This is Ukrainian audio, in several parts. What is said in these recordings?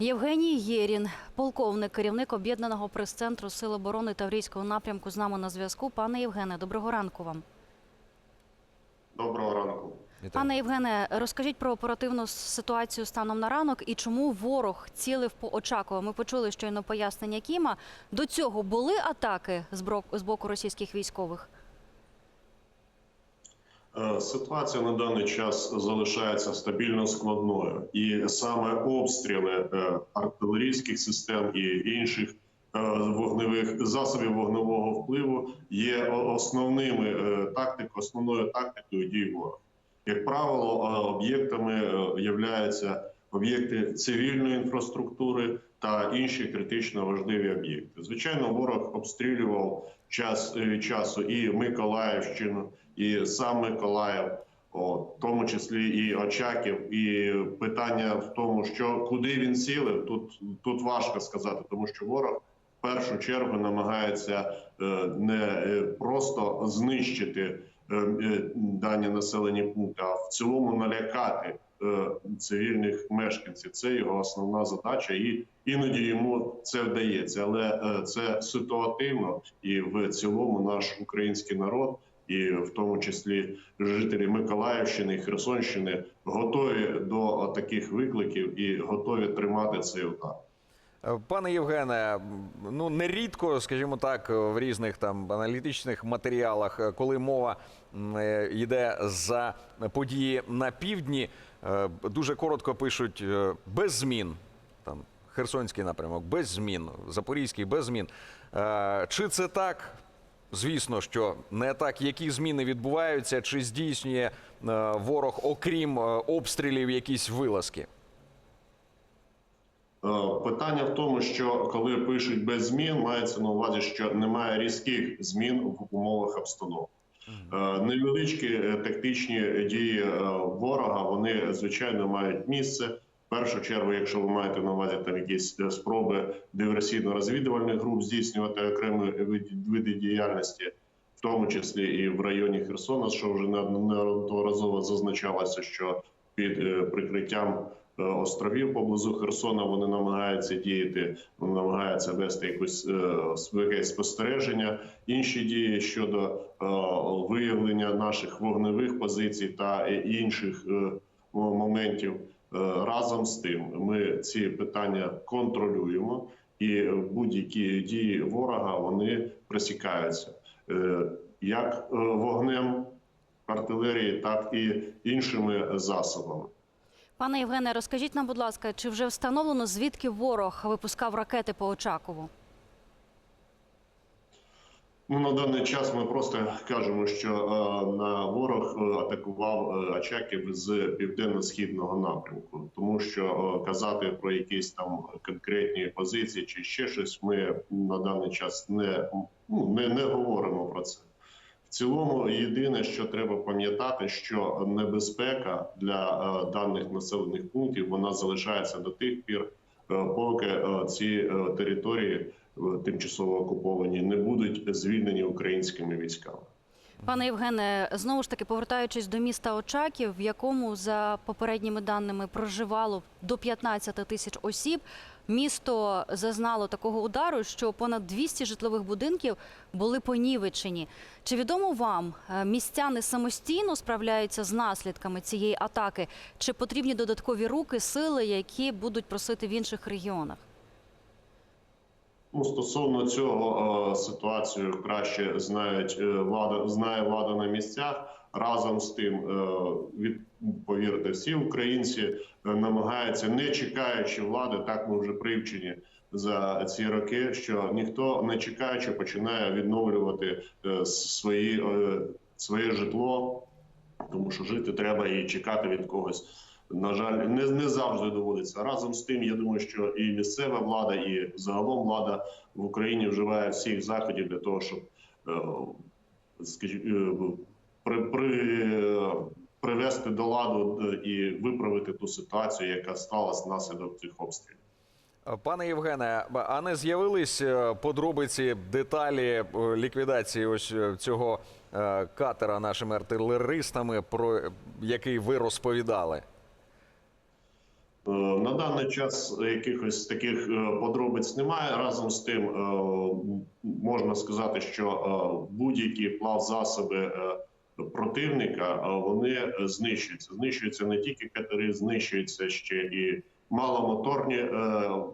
Євгеній Єрін, полковник, керівник об'єднаного прес-центру Сил оборони Таврійського напрямку, з нами на зв'язку. Пане Євгене, доброго ранку вам. Доброго ранку. Пане Євгене, розкажіть про оперативну ситуацію станом на ранок і чому ворог цілив по Очаково. Ми почули щойно пояснення Кіма. До цього були атаки з з боку російських військових? Е, Ситуація на даний час залишається стабільно складною, і саме обстріли е, артилерійських систем і інших е, вогневих засобів вогневого впливу є основними е, тактик, основною тактикою дій ворога. Як правило, об'єктами являються об'єкти цивільної інфраструктури та інші критично важливі об'єкти. Звичайно, ворог обстрілював час часу і Миколаївщину, і сам Миколаїв, о, в тому числі і Очаків. І питання в тому, що куди він цілив, тут, тут важко сказати, тому що ворог в першу чергу намагається е, не е, просто знищити е, е, дані населені пункти, а в цілому налякати е, цивільних мешканців. Це його основна задача, і іноді йому це вдається, але це ситуативно і в цілому наш український народ. І в тому числі жителі Миколаївщини і Херсонщини готові до таких викликів і готові тримати цей удар. Е, Пане Євгене, ну нерідко, скажімо так, в різних там аналітичних матеріалах, е, коли мова е, йде за події на півдні, дуже коротко пишуть без змін. Там Херсонський напрямок без змін, Запорізький без змін. Чи це так? Звісно, що не так, які зміни відбуваються, чи здійснює е, ворог, окрім е, обстрілів, якісь вилазки? Е, Питання в тому, що коли пишуть без змін, мається на увазі, що немає різких змін в умовах обстановки. Невеличкі тактичні дії ворога вони звичайно мають місце. Першу чергу, якщо ви маєте на увазі там якісь е, спроби диверсійно-розвідувальних груп здійснювати окремі види- діяльності, в тому числі і в районі Херсона, що вже неодноразово зазначалося, що під е, прикриттям е, островів поблизу Херсона вони намагаються діяти, намагаються вести якусь якесь спостереження. Інші дії щодо виявлення наших вогневих позицій та інших моментів. Е, Разом з тим, ми ці питання контролюємо, і будь-які дії ворога вони пресікаються Е, як е, вогнем артилерії, так і іншими засобами. Пане Євгене, розкажіть нам, будь ласка, чи вже встановлено звідки ворог випускав ракети по Очакову? Ну на даний час ми просто кажемо, що е, на ворог е, атакував е, Очаків з південно-східного напрямку, тому що е, казати про якісь там конкретні позиції чи ще щось, ми на даний час не, ну, не, не говоримо про це. В цілому, єдине, що треба пам'ятати, що небезпека для е, даних населених пунктів вона залишається до тих пір, е, поки е, ці е, території е, тимчасово окуповані не будуть звільнені українськими військами. Пане Євгене, знову ж таки повертаючись до міста Очаків, в якому за попередніми даними проживало до 15 тисяч осіб, місто зазнало такого удару, що понад 200 житлових будинків були понівечені. Чи відомо вам, е, містяни самостійно справляються з наслідками цієї атаки? Чи потрібні додаткові руки, сили, які будуть просити в інших регіонах? Ну, стосовно цього е, ситуацію краще знають е, влада, знає влада на місцях. Разом з тим, е, від повірте, всі українці намагаються, не чекаючи влади, так ми вже привчені за ці роки, що ніхто не чекаючи починає відновлювати свої, своє житло, тому що жити треба і чекати від когось. На жаль, не, не завжди доводиться. Разом з тим, я думаю, що і місцева влада, і загалом влада в Україні вживає всіх заходів для того, щоб е, скажімо, е, при, при, привести до ладу е, і виправити ту ситуацію, яка сталася внаслідок цих обстрілів. Пане Євгене, а не з'явились подробиці, деталі ліквідації ось цього катера нашими артилеристами, про який ви розповідали? На даний час якихось таких е, подробиць немає. Разом з тим е, можна сказати, що е, будь-які плавзасоби противника вони знищуються. Знищуються не тільки катери, знищуються ще і маломоторні е,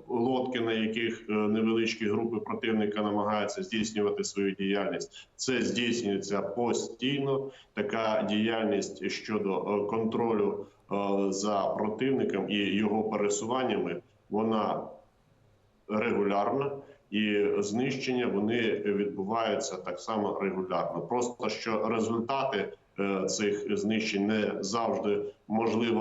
лодки, на яких е, невеличкі групи противника намагаються здійснювати свою діяльність. Це здійснюється постійно. Така діяльність щодо е, контролю за противником і його пересуваннями, вона регулярна. І знищення вони відбуваються так само регулярно. Просто що результати цих знищень не завжди можливо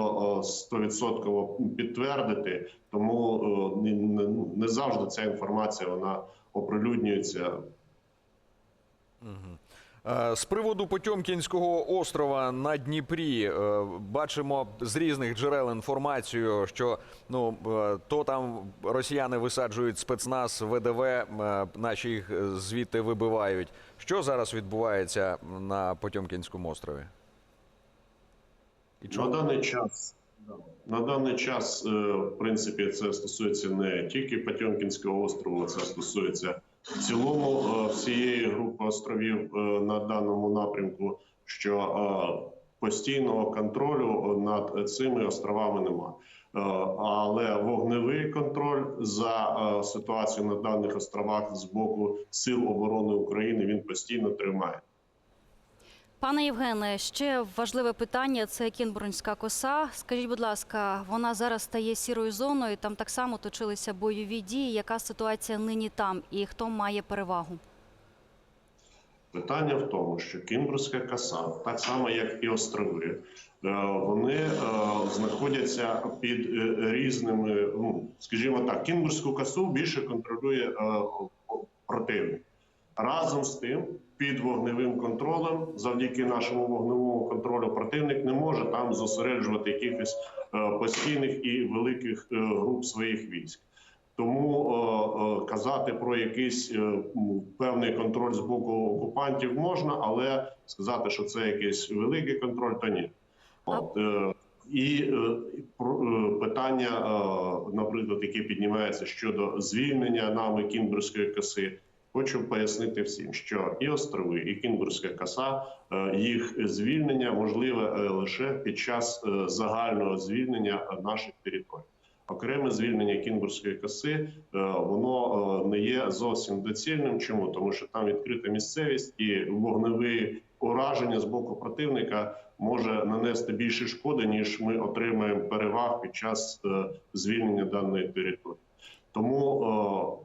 е, 100% підтвердити, тому е, не- не- завжди ця інформація вона оприлюднюється. Е, З приводу Потьомкінського острова на Дніпрі е, бачимо з різних джерел інформацію, що ну е, то там росіяни висаджують спецназ ВДВ, е, наші їх е, звідти вибивають. Що зараз відбувається на Потьомкінському острові? І На даний час на даний час, е, в принципі, це стосується не тільки Потьомкінського острову, це стосується в цілому е, всієї групи островів е, на даному напрямку. Що постійного контролю над цими островами немає. Е, Але вогневий контроль за е, ситуацією на даних островах з боку Сил оборони України він постійно тримає. Пане Євгене, ще важливе питання це Кінбурнська коса. Скажіть, будь ласка, вона зараз стає сірою зоною. Там так само точилися бойові дії. Яка ситуація нині там і хто має перевагу? Питання в тому, що Кінбурзька коса, так само як і острови, е, вони е, знаходяться під е, різними, ну скажімо так, Кінбурзьку косу більше контролює противник. Разом з тим, під вогневим контролем, завдяки нашому вогневому контролю, противник не може там зосереджувати якихось постійних і великих груп своїх військ. Тому е, е, казати про якийсь е, певний контроль з боку окупантів можна, але сказати, що це якийсь великий контроль, то ні. От, і питання, наприклад, яке піднімається щодо звільнення нами Кінбурзької коси. Хочу пояснити всім, що і острови, і Кінбурзька коса, їх звільнення можливе лише під час загального звільнення наших територій. Окреме звільнення Кінбурзької коси е, воно е, не є зовсім доцільним. Чому тому, що там відкрита місцевість і вогневі ураження з боку противника може нанести більше шкоди, ніж ми отримаємо переваг під час е, звільнення даної території. Тому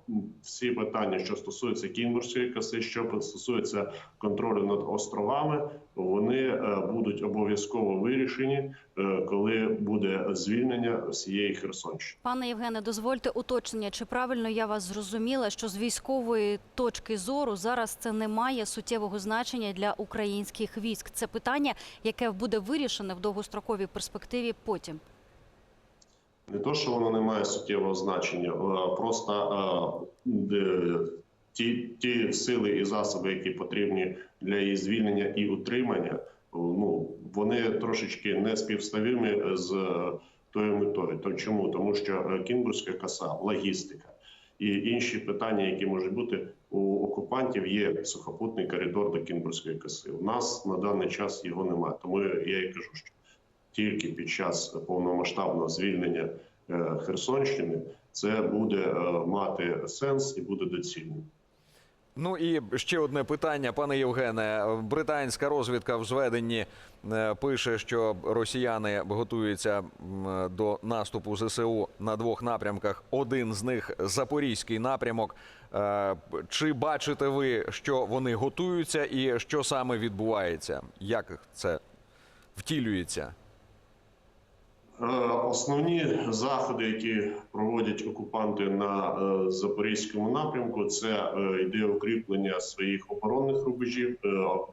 е, всі питання, що стосуються Кінбурзької коси, що стосується контролю над островами, вони е, будуть обов'язково вирішені, е, коли буде звільнення всієї Херсонщини. Пане Євгене, дозвольте уточнення, чи правильно я вас зрозуміла, що з військової точки зору зараз це не має суттєвого значення для українських військ. Це питання, яке буде вирішене в довгостроковій перспективі потім. Не то, що воно не має суттєвого значення, просто ті, ті сили і засоби, які потрібні для її звільнення і утримання, ну вони трошечки не співставимі з е, тою метою. То чому? Тому що е, Кінбурзька коса, логістика і інші питання, які можуть бути у окупантів, є сухопутний коридор до Кінбурзької коси. У нас на даний час його немає. Тому я і кажу, що тільки під час повномасштабного звільнення е, Херсонщини це буде е, мати сенс і буде доцільним. Ну і ще одне питання, пане Євгене. Британська розвідка в зведенні е, пише, що росіяни готуються до наступу ЗСУ на двох напрямках. Один з них запорізький напрямок. Чи бачите ви, що вони готуються, і що саме відбувається? Як це втілюється? Е, Основні заходи, які проводять окупанти на е, запорізькому напрямку, це е, йде укріплення своїх оборонних рубежів,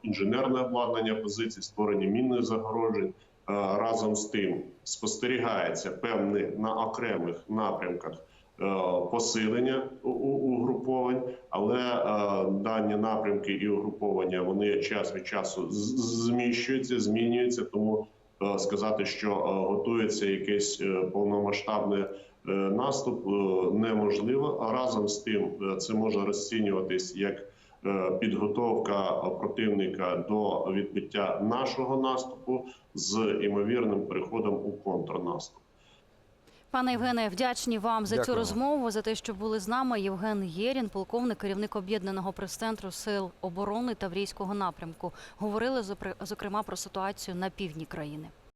інженерне обладнання позицій, створення мінних загороджень. Е, Разом з тим спостерігається певне на окремих напрямках посилення угруповань, але дані напрямки і угруповання вони час від часу зміщуються, змінюються. Тому сказати, що е, готується повномасштабне. повномасштабний е, наступ, е, неможливо. А разом з тим е, це може розцінюватись як е, підготовка противника до відбиття нашого наступу з імовірним переходом у контрнаступ. Пане Євгене, вдячні вам за цю розмову, за те, що були з нами. Євген Єрін, полковник, керівник об'єднаного прес-центру сил оборони Таврійського напрямку. Говорили зокрема про ситуацію на півдні країни.